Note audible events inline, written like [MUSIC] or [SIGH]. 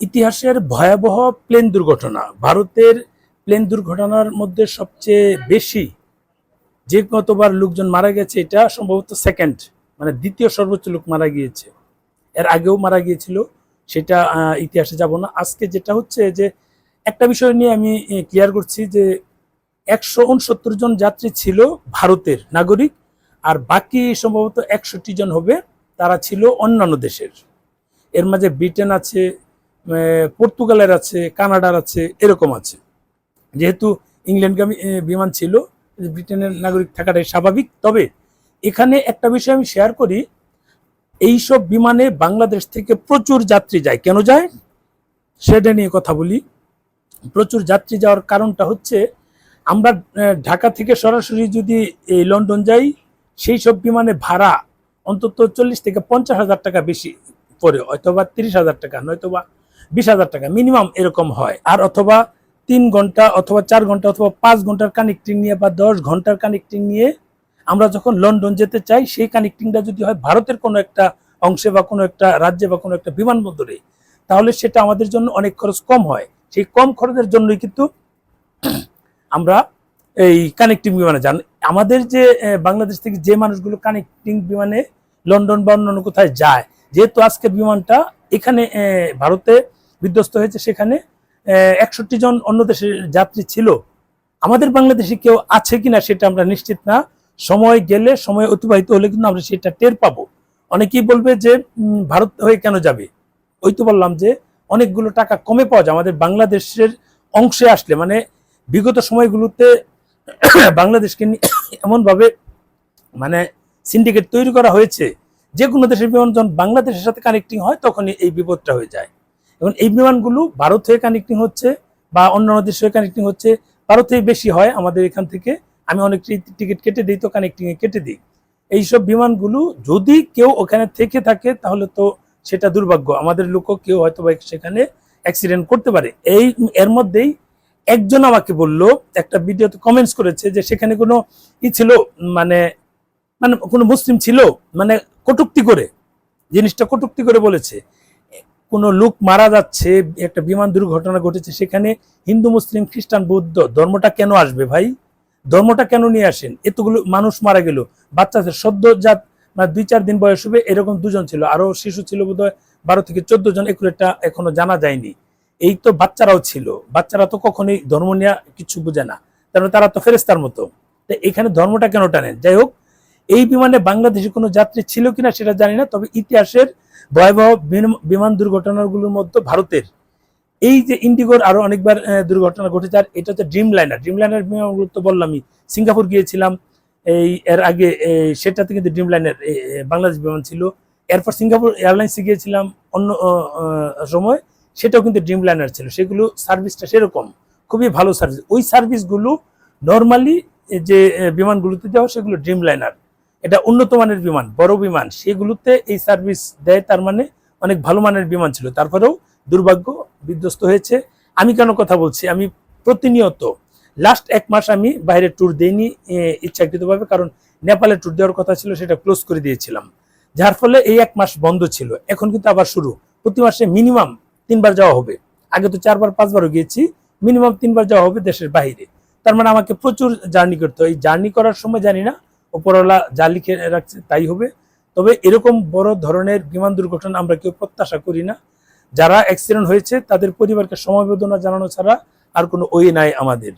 ইতিহাসের ভয়াবহ প্লেন দুর্ঘটনা, ভারতের প্লেন দুর্ঘটনার মধ্যে সবচেয়ে বেশি যে কতবার লোকজন মারা গেছে, এটা সম্ভবত সেকেন্ড মানে দ্বিতীয় সর্বোচ্চ লোক মারা গিয়েছে। এর আগেও মারা গিয়েছিল, সেটা ইতিহাসে যাব না। আজকে যেটা হচ্ছে যে, একটা বিষয় নিয়ে আমি ক্লিয়ার করছি যে, একশো উনসত্তর জন যাত্রী ছিল ভারতের নাগরিক, আর বাকি সম্ভবত একষট্টি জন হবে, তারা ছিল অন্যান্য দেশের। এর মাঝে ব্রিটেন আছে পর্তুগালের আছে, কানাডার আছে, এরকম আছে। যেহেতু ইংল্যান্ডগামী বিমান ছিল, ব্রিটেনের নাগরিক থাকাটাই স্বাভাবিক। তবে এখানে একটা বিষয় আমি শেয়ার করি, এইসব বিমানে বাংলাদেশ থেকে প্রচুর যাত্রী যায়। কেন যায়? সেটা নিয়ে কথা বলি। প্রচুর যাত্রী যাওয়ার কারণটা হচ্ছে, আমরা ঢাকা থেকে সরাসরি যদি এই লন্ডন যাই সেই সব বিমানে ভাড়া অন্তত চল্লিশ থেকে পঞ্চাশ হাজার টাকা বেশি পড়ে, অথবা তিরিশ হাজার টাকা, নয়তোবা বিশ হাজার টাকা, মিনিমাম এরকম হয়। আর অথবা তিন ঘণ্টা অথবা চার ঘণ্টা অথবা পাঁচ ঘণ্টার কানেক্টিং নিয়ে বা দশ ঘণ্টার কানেক্টিং নিয়ে আমরা যখন লন্ডন যেতে চাই, সেই কানেক্টিংটা যদি হয় ভারতের কোনো একটা অংশে বা কোনো একটা রাজ্যে বা কোনো একটা বিমানবন্দরে, তাহলে সেটা আমাদের জন্য অনেক খরচ কম হয়। সেই কম খরচের জন্যই কিন্তু আমরা এই কানেক্টিং বিমানে যান। আমাদের যে বাংলাদেশ থেকে যে মানুষগুলো কানেক্টিং বিমানে লন্ডন বা অন্যান্য কোথায় যায়, যেহেতু আজকের বিমানটা এখানে ভারতে বিধ্বস্ত হয়েছে সেখানে একষট্টি জন অন্য দেশের যাত্রী ছিল। আমাদের বাংলাদেশে কেউ আছে কিনা সেটা আমরা নিশ্চিত না। সময় গেলে, সময় অতিবাহিত হলে কিন্তু আমরা সেটা টের পাবো। অনেকেই বলবে যে ভারত হয়ে কেন যাবে? ওই তো বললাম যে, অনেকগুলো টাকা কমে পাওয়া যায়। আমাদের বাংলাদেশের অংশে আসলে মানে বিগত সময়গুলোতে [COUGHS] বাংলাদেশকে [COUGHS] এমনভাবে মানে সিন্ডিকেট তৈরি করা হয়েছে। যে কোনো দেশের বিমান যখন বাংলাদেশের সাথে কানেক্টিং হয়, তখনই এই বিপদটা হয়ে যায়। এবং এই বিমানগুলো ভারত হয়ে কানেক্টিং হচ্ছে বা অন্যান্য দেশ কানেক্টিং হচ্ছে ভারতেই বেশি হয় আমাদের এখান থেকে। আমি অনেক টিকিট কেটে দিই, তো কানেক্টিংয়ে কেটে দিই। এইসব বিমানগুলো যদি কেউ ওখানে থেকে থাকে, তাহলে তো সেটা দুর্ভাগ্য। আমাদের লোকও কেউ হয়তো বা সেখানে অ্যাক্সিডেন্ট করতে পারে। এই এর মধ্যেই একজন আমাকে বলল, একটা ভিডিওতে কমেন্টস করেছে যে সেখানে কোনো ই ছিল মানে মানে কোনো মুসলিম ছিল মানে কটুক্তি করে, জিনিসটা কটুক্তি করে বলেছে। কোনো লোক মারা যাচ্ছে, একটা বিমান দুর্ঘটনা ঘটেছে, সেখানে হিন্দু, মুসলিম, খ্রিস্টান, বৌদ্ধ, ধর্মটা কেন আসবে ভাই? ধর্মটা কেন নিয়ে আসেন? এতগুলো মানুষ মারা গেল বাচ্চা সদ্যজাত মানে দুই চার দিন বয়স হবে, এরকম দুজন ছিল, আরও শিশু ছিল বোধহয় বারো থেকে চোদ্দ জন একুরেটা এখনও জানা যায়নি। এই তো বাচ্চারাও ছিল, বাচ্চারা তো কখনোই ধর্ম নিয়ে কিছু বোঝে না তারপরে তারা তো ফেরেস্তার মতো। এখানে ধর্মটা কেন টানেন? যাই হোক এই বিমানে বাংলাদেশে কোনো যাত্রী ছিল কিনা সেটা জানি না, তবে ইতিহাসের ভয়াবহ বিমান দুর্ঘটনাগুলোর মধ্যে ভারতের। এই যে ইন্ডিগোর আরও অনেকবার দুর্ঘটনা ঘটেছে, আর এটা হচ্ছে ড্রিম লাইনার ড্রিম লাইনার বিমানগুলো তো বললামই সিঙ্গাপুর গিয়েছিলাম, এই, এর আগে সেটাতে কিন্তু ড্রিম লাইনার বাংলাদেশ বিমান ছিল। এরপর সিঙ্গাপুর এয়ারলাইন্সে গিয়েছিলাম, অন্য সময়, সেটাও কিন্তু ড্রিম লাইনার ছিল। সেগুলো সার্ভিসটা সেরকম, খুবই ভালো সার্ভিস। ওই সার্ভিসগুলো নর্মালি যে বিমানগুলোতে দেওয়া সেগুলো ড্রিম লাইনার এটা উন্নত মানের বিমান, বড় বিমান, সেগুলোতে এই সার্ভিস দেয়, তার মানে অনেক ভালো মানের বিমান ছিল। তারপরেও দুর্ভাগ্য, বিধ্বস্ত হয়েছে। আমি কেন কথা বলছি? আমি প্রতিনিয়ত লাস্ট এক মাস আমি বাইরে ট্যুর দেইনি ইচ্ছাকৃতভাবে, কারণ নেপালে ট্যুর দেওয়ার কথা ছিল, সেটা ক্লোজ করে দিয়েছিলাম। যার ফলে এই এক মাস বন্ধ ছিল। এখন কিন্তু আবার শুরু। প্রতি মাসে মিনিমাম তিনবার যাওয়া হবে। আগে তো চারবার, পাঁচবারও গিয়েছি। মিনিমাম তিনবার যাওয়া হবে দেশের বাইরে। তার মানে আমাকে প্রচুর জার্নি করতে হয়। এই জার্নি করার সময় জানি না ওপরওয়ালা যা লিখে রাখছে তাই হবে। তবে এরকম বড় ধরনের বিমান দুর্ঘটনা আমরা কেউ প্রত্যাশা করি না। যারা অ্যাক্সিডেন্ট হয়েছে, তাদের পরিবারকে সমবেদনা জানানো ছাড়া আর কোনো ওই নাই আমাদের।